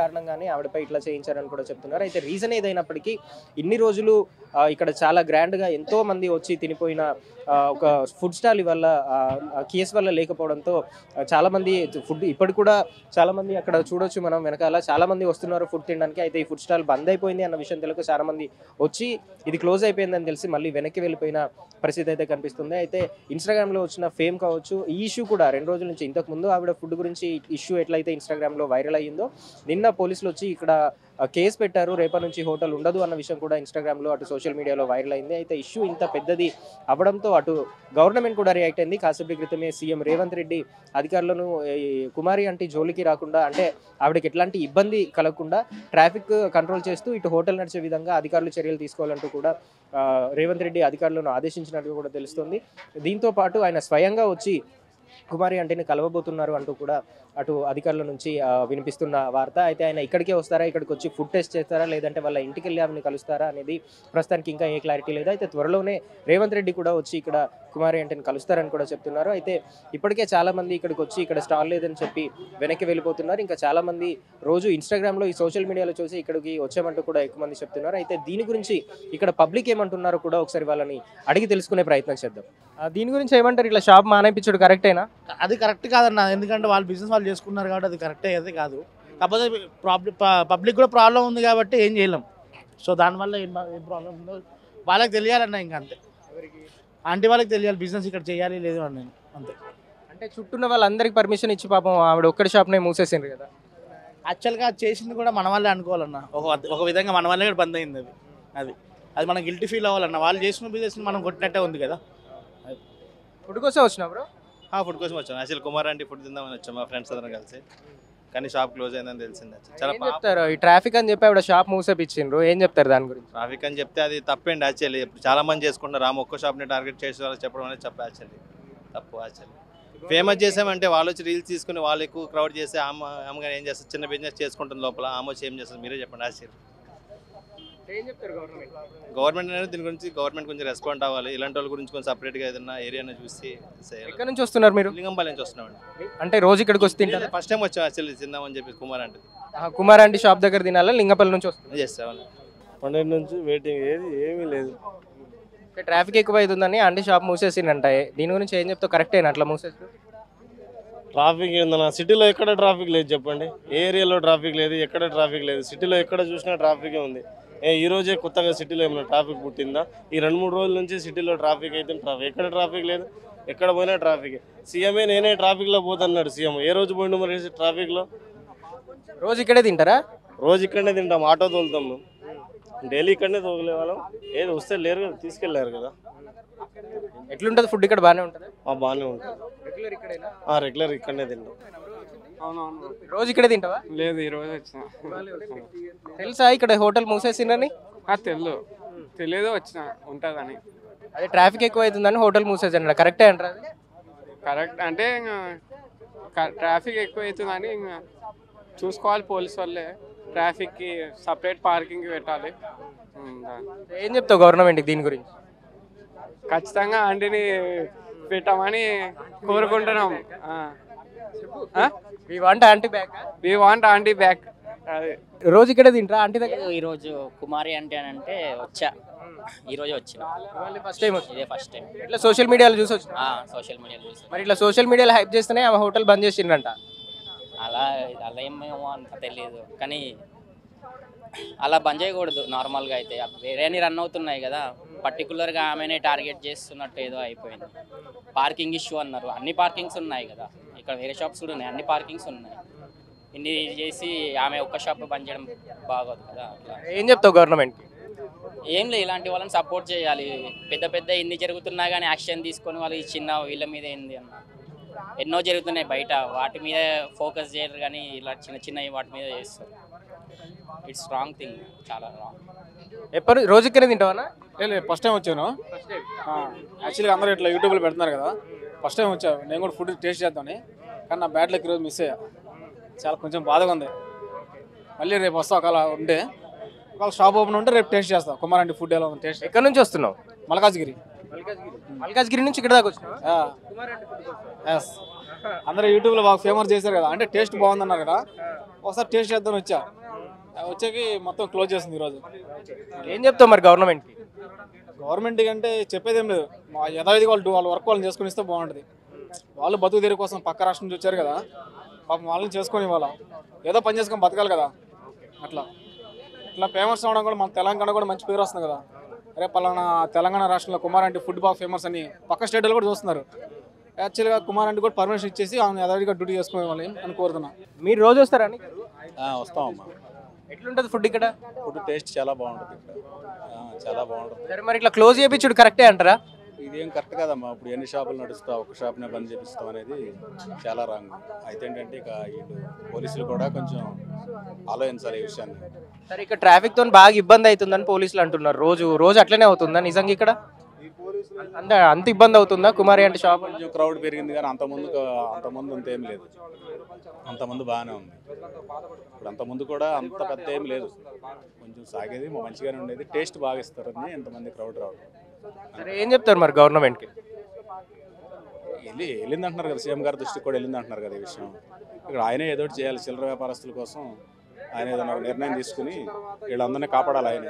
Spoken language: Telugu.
కారణంగానే ఆవిడపై ఇట్లా చేయించారని కూడా చెప్తున్నారు. అయితే రీజన్ ఏదైనప్పటికీ ఇన్ని రోజులు ఇక్కడ చాలా గ్రాండ్గా ఎంతో మంది వచ్చి తినిపోయిన ఒక ఫుడ్ స్టాల్ వల్ల కేస్ వల్ల లేకపోవడంతో చాలామంది ఫుడ్ ఇప్పటికి కూడా చాలామంది అక్కడ చూడొచ్చు మనం వెనకాల. చాలామంది వస్తున్నారు ఫుడ్ తినడానికి. అయితే ఈ ఫుడ్ స్టాల్ బంద్ అయిపోయింది అన్న విషయం తెలుగు చాలామంది వచ్చి ఇది క్లోజ్ అయిపోయిందని తెలిసి మళ్ళీ వెనక్కి వెళ్ళిపోయిన పరిస్థితి అయితే కనిపిస్తుంది. అయితే ఇన్స్టాగ్రామ్లో వచ్చిన ఫేమ్ కావచ్చు ఈ ఇష్యూ కూడా రెండు రోజుల నుంచి ఇంతకు ముందు ఆవిడ ఫుడ్ గురించి ఇష్యూ ఎట్లయితే ఇన్స్టాగ్రామ్లో వైరల్ అయ్యిందో నిన్న పోలీసులు వచ్చి ఇక్కడ కేసు పెట్టారు. రేపటి నుంచి హోటల్ ఉండదు అన్న విషయం కూడా ఇన్స్టాగ్రామ్లో అటు సోషల్ మీడియాలో వైరల్ అయింది. అయితే ఇష్యూ ఇంత పెద్దది అవడంతో అటు గవర్నమెంట్ కూడా రియాక్ట్ అయింది. కాసేపటి క్రితమే సీఎం రేవంత్ రెడ్డి అధికారులను కుమారి అంటే జోలికి రాకుండా అంటే ఆవిడకి ఎట్లాంటి ఇబ్బంది కలగకుండా ట్రాఫిక్ కంట్రోల్ చేస్తూ ఇటు హోటల్ నడిచే విధంగా అధికారులు చర్యలు తీసుకోవాలంటూ కూడా రేవంత్ రెడ్డి అధికారులను ఆదేశించినట్టు కూడా తెలుస్తుంది. దీంతో పాటు ఆయన స్వయంగా వచ్చి కుమారి అంటేనే కలవబోతున్నారు అంటూ కూడా అటు అధికారుల నుంచి వినిపిస్తున్న వార్త. అయితే ఆయన ఇక్కడికే వస్తారా? ఇక్కడికి వచ్చి ఫుడ్ టెస్ట్ చేస్తారా? లేదంటే వాళ్ళ ఇంటికి వెళ్ళి ఆమెను కలుస్తారా? అనేది ప్రస్తుతానికి ఇంకా ఏ క్లారిటీ లేదు. అయితే త్వరలోనే రేవంత్ రెడ్డి కూడా వచ్చి ఇక్కడ కుమారి అంటేని కలుస్తారని కూడా చెప్తున్నారు. అయితే ఇప్పటికే చాలా మంది ఇక్కడికి వచ్చి ఇక్కడ స్టాల్ లేదని చెప్పి వెనక్కి వెళ్ళిపోతున్నారు. ఇంకా చాలా మంది రోజు ఇన్స్టాగ్రామ్లో ఈ సోషల్ మీడియాలో చూసి ఇక్కడికి వచ్చామంటూ కూడా ఎక్కువ మంది చెప్తున్నారు. అయితే దీని గురించి ఇక్కడ పబ్లిక్ ఏమంటున్నారో కూడా ఒకసారి వాళ్ళని అడిగి తెలుసుకునే ప్రయత్నం చేద్దాం. ఆ, దీని గురించి ఏమంటారు? ఇట్లా షాప్ మానేపించడు కరెక్టేనా? అది కరెక్ట్ కాదన్న. ఎందుకంటే వాళ్ళు బిజినెస్ వాళ్ళు చేసుకున్నారు కాబట్టి అది కరెక్టే అయితే కాదు. కాకపోతే ప్రాబ్లం పబ్లిక్ కూడా ప్రాబ్లం ఉంది కాబట్టి ఏం చేయలేం. సో దానివల్ల ఏం ఏం ప్రాబ్లం ఉందో వాళ్ళకి తెలియాలన్న ఇంకా అంతే. ఆంటీ వాళ్ళకి తెలియాలి బిజినెస్ ఇక్కడ చేయాలి లేదు అని నేను అంతే. అంటే చుట్టూన్న వాళ్ళందరికీ పర్మిషన్ ఇచ్చి పాపం ఆవిడ ఒక్కడి షాప్నే మూసేసిండ్రు కదా. యాక్చువల్గా అది చేసింది కూడా మన వాళ్ళే అనుకోవాలన్న. ఒక ఒక విధంగా మన వల్లే కూడా బంద్ అయింది అది. అది. అది మనం గిల్టీ ఫీల్ అవ్వాలన్న. వాళ్ళు చేసిన బిజినెస్ మనం కొట్టినట్టే ఉంది కదా. ఫుడ్ కోసం వచ్చినా బ్రో ఫుడ్ కోసం వచ్చాం. యాక్చువల్ కుమార్ అంటే ఫుడ్ తిందామని వచ్చాం మా ఫ్రెండ్స్ అందరం కలిసి. కానీ షాప్ క్లోజ్ అయిందని తెలిసింది చాలా ఏం చెప్తారు? ఈ ట్రాఫిక్ అని చెప్పి ఆవిడ షాప్ మూసేపిచ్చిండ్రు. ఏం చెప్తారు దాని గురించి? ట్రాఫిక్ అని చెప్తే అది తప్పండి యాక్చువల్లీ ఇప్పుడు చాలా మంది చేసుకుంటారు. ఆమె ఒక్క షాప్ని టార్గెట్ చేసే వాళ్ళు చెప్పడం అనేది చెప్ప యాక్చువల్లీ తప్పు యాక్చువల్లీ ఫేమస్ చేసామంటే వాళ్ళు వచ్చి రీల్స్ తీసుకుని వాళ్ళు ఎక్కువ క్రౌడ్ చేసి ఆమె ఆమె ఏం చేస్తారు? చిన్న బిజినెస్ చేసుకుంటుంది లోపల. ఆమె వచ్చి ఏం చేస్తారు మీరే చెప్పండి యాక్చువల్లీ గవర్నమెంట్? గవర్నమెంట్ అనేది దీని గురించి గవర్నమెంట్ కొంచెం రెస్పాండ్ అవ్వాలి. ఇలాంటి వాళ్ళ గురించి కొంచెం సపరేట్గా ఏదైనా ఏరియాని చూసి చేయాలి. ఎక్కడి నుంచి వస్తున్నారు మీరు? లింగంపల్లి నుంచి వస్తున్నామండి. అంటే రోజు ఇక్కడికి వస్తే తింటారా? ఫస్ట్ టైం వచ్చాం యాక్చువల్లీ తిందామని చెప్పి కుమార్ అంటే ఆ, కుమార్ ఆంటీ షాప్ దగ్గర తినాలా? లింగపల్లి నుంచి వస్తుంది చేస్తామని పన్నెండు నుంచి వెయిటింగ్ ఏది ఏమీ లేదు. ట్రాఫిక్ ఎక్కువ అవుతుందని ఆంటీ షాప్ మూసేసిందంట దీని గురించి ఏం చెప్తావు? కరెక్టేనా అట్లా మూసేసి? ట్రాఫిక్ ఏందన్న సిటీలో ఎక్కడ ట్రాఫిక్ లేదు చెప్పండి. ఏ ఏరియాలో ట్రాఫిక్ లేదు ఎక్కడ ట్రాఫిక్ లేదు. సిటీలో ఎక్కడ చూసినా ట్రాఫికే ఉంది. ఏ ఈ రోజే కొత్తగా సిటీలో ఏమైనా ట్రాఫిక్ పుట్టిందా? ఈ రెండు మూడు రోజుల నుంచి సిటీలో ట్రాఫిక్ అయితే ట్రాఫిక్ ఎక్కడ ట్రాఫిక్ లేదు? ఎక్కడ పోయినా ట్రాఫిక్ సీఎంఏ నేనే ట్రాఫిక్లో పోతున్నాడు సీఎం ఏ రోజు పోయిండు మరి ట్రాఫిక్లో రోజు ఇక్కడే తింటారా? రోజు ఇక్కడనే తింటాం ఆటో తోలుతాం మేము. డైలీ ఇక్కడనే తోగలే వాళ్ళం. ఏది వస్తే లేరు కదా తీసుకెళ్ళారు కదా. ఎట్లుంటుంది ఫుడ్ ఇక్కడ? బాగానే ఉంటుంది? బాగానే ఉంటుంది. రెగ్యులర్ ఇక్కడేనా? ఆ రెగ్యులర్ ఇక్కడనే తింటాం. రోజు ఇక్కడే తింటావా? లేదు ఈ రోజు వచ్చిన. తెలుసా ఇక్కడ హోటల్ మూసేసిందని? తెలు తెలియదు వచ్చిన. ఉంటుందని. అదే ట్రాఫిక్ ఎక్కువ అవుతుందని హోటల్ మూసేసాడు కరెక్టే అంటారా? కరెక్ట్. అంటే ట్రాఫిక్ ఎక్కువ అవుతుందని చూసుకోవాలి పోలీస్ వాళ్ళే. ట్రాఫిక్కి సపరేట్ పార్కింగ్ పెట్టాలి. ఏం చెప్తావు గవర్నమెంట్కి దీని గురించి? ఖచ్చితంగా ఆంటీని పెట్టామని కోరుకుంటున్నాం. ఈ వంట aunty we want aunty back రోజు ఇక్కడే తింటారా? ఆంటీ దగ్గర? ఈరోజు కుమారి అంటే అని అంటే వచ్చా. ఈరోజు వచ్చిన. ఫస్ట్ టైం ఇదే ఫస్ట్ టైం ఇట్లా సోషల్ మీడియాలో చూసి వచ్చిన? సోషల్ మీడియాలో చూసాను మరి ఇట్లా సోషల్ మీడియాలో హైప్ చేస్తేనే ఆమె హోటల్ బంద్ చేసిండ్రంట అలా అలా ఏమేమో అంత తెలియదు కానీ అలా బంద్ చేయకూడదు. నార్మల్గా అయితే వేరే రన్ అవుతున్నాయి కదా. పర్టికులర్గా ఆమెనే టార్గెట్ చేస్తున్నట్టు ఏదో అయిపోయింది. పార్కింగ్ ఇష్యూ అన్నారు. అన్ని పార్కింగ్స్ ఉన్నాయి కదా. ఇక్కడ వేరే షాప్స్ కూడా ఉన్నాయి. అన్ని పార్కింగ్స్ ఉన్నాయి. ఇన్ని చేసి ఆమె ఒక్క షాప్ బంద్ చేయడం బాగోదు కదా అట్లా. ఏం చెప్తావు గవర్నమెంట్కి ఏం లేదు ఇలాంటి వాళ్ళని సపోర్ట్ చేయాలి. పెద్ద పెద్ద ఎన్ని జరుగుతున్నా కానీ యాక్షన్ తీసుకొని వాళ్ళు ఈ చిన్న వీళ్ళ మీద ఏంది అన్న. ఎన్నో జరుగుతున్నాయి బయట. వాటి మీద ఫోకస్ చేయరు కానీ ఇలా చిన్న చిన్న వాటి మీద చేస్తారు. ఇట్స్ రాంగ్ థింగ్ చాలా రాంగ్ ఎప్పుడు రోజు ఇక్కడే తింటావా లేదు ఫస్ట్ టైం వచ్చాను. యాక్చువల్గా అందరూ ఇట్లా యూట్యూబ్లో పెడుతున్నారు కదా. ఫస్ట్ టైం వచ్చాను నేను కూడా ఫుడ్ టేస్ట్ చేద్దామని. కానీ నా బ్యాడ్ లక్ ఈరోజు మిస్ అయ్యా. చాలా కొంచెం బాధగా ఉంది. మళ్ళీ రేపు వస్తా ఒకవేళ ఉంటే. ఒకవేళ షాప్ ఓపెన్ ఉంటే రేపు టేస్ట్ చేస్తా. కుమారంటి ఫుడ్ ఎలా ఉంది టేస్ట్ ఎక్కడి నుంచి వస్తున్నావు? మల్కాజ్గిరి. మల్కాజ్గిరి నుంచి ఇక్కడ దాకా వచ్చినావా? ఎస్ అందరూ యూట్యూబ్లో బాగా ఫేమస్ చేశారు కదా. అంటే టేస్ట్ బాగుందన్నారు కదా. ఒకసారి టేస్ట్ చేద్దాం వచ్చా. వచ్చాకి మొత్తం క్లోజ్ చేసింది ఈరోజు. ఏం చెప్తావు మరి గవర్నమెంట్కి గవర్నమెంట్ కంటే చెప్పేది ఏం లేదు. మా యథావిధిగా వాళ్ళు వాళ్ళ వర్క్ వాళ్ళని చేసుకుని ఇస్తే బాగుంటుంది. వాళ్ళు బతుకు తీరు కోసం పక్క రాష్ట్రం నుంచి వచ్చారు కదా పాపం వాళ్ళని చేసుకొని ఇవ్వాలా? ఏదో పని చేసుకొని బతకాలి కదా. అట్లా. ఇట్లా ఫేమస్ అవడం కూడా మన తెలంగాణ కూడా మంచి పేరు వస్తుంది కదా. అరే పలానా తెలంగాణ రాష్ట్రంలో కుమార్ అంటే ఫుడ్ బాగా ఫేమస్ అని పక్క స్టేట్లో కూడా చూస్తున్నారు. యాక్చువల్గా కుమార్ అంటే కూడా పర్మిషన్ ఇచ్చేసి ఆమె యథావిధిగా డ్యూటీ చేసుకునే వాళ్ళని అని కోరుతున్నా. మీరు రోజు వస్తారా అని వస్తామమ్మా ఎట్లుంటుంది ఫుడ్ ఇక్కడ? ఫుడ్ టేస్ట్ చాలా బాగుంటుంది ఇక్కడ. ఆ, చాలా బాగుంటుంది. సరే మరి ఇట్లా క్లోజ్ చేయించుడు కరెక్టే అంటారా? ఇదేం కరెక్ట్ కదమ్మా. ఇప్పుడు ఎన్ని షాపులు నడుస్తావు ఒక షాప్నే బంద్ చేపిస్తాం అనేది చాలా రాంగ్ అయితే ఏంటంటే ఇక వీళ్ళు పోలీసులు కూడా కొంచెం ఆలోచించాలి ఈ విషయాన్ని. సరే ఇక్కడ ట్రాఫిక్తో బాగా ఇబ్బంది అవుతుందని పోలీసులు అంటున్నారు. రోజు రోజు అట్లనే అవుతుందా నిజంగా ఇక్కడ? అంత అంత ఇబ్బంది అవుతుందా? కుమారి అంటే షాప్? కొంచెం క్రౌడ్ పెరిగింది కానీ అంతకుముందు అంతకుముందు అంత ఏం లేదు. అంతకుముందు బాగానే ఉంది. ఇప్పుడు అంతకుముందు కూడా అంత పెద్ద ఏం లేదు. కొంచెం సాగేది మంచిగానే ఉండేది. టేస్ట్ బాగా ఇస్తారని ఎంతమంది క్రౌడ్ రావడం. సరే ఏం చెప్తారు మరి గవర్నమెంట్కి? వెళ్ళి వెళ్ళింది అంటున్నారు కదా సీఎం గారి దృష్టికి కూడా వెళ్ళింది అంటున్నారు కదా ఈ విషయం. ఇక్కడ ఆయనే ఏదో చేయాలి చిల్లర వ్యాపారస్తుల కోసం. ఆయన ఏదైనా నిర్ణయం తీసుకుని వీళ్ళందరినీ కాపాడాలి ఆయన.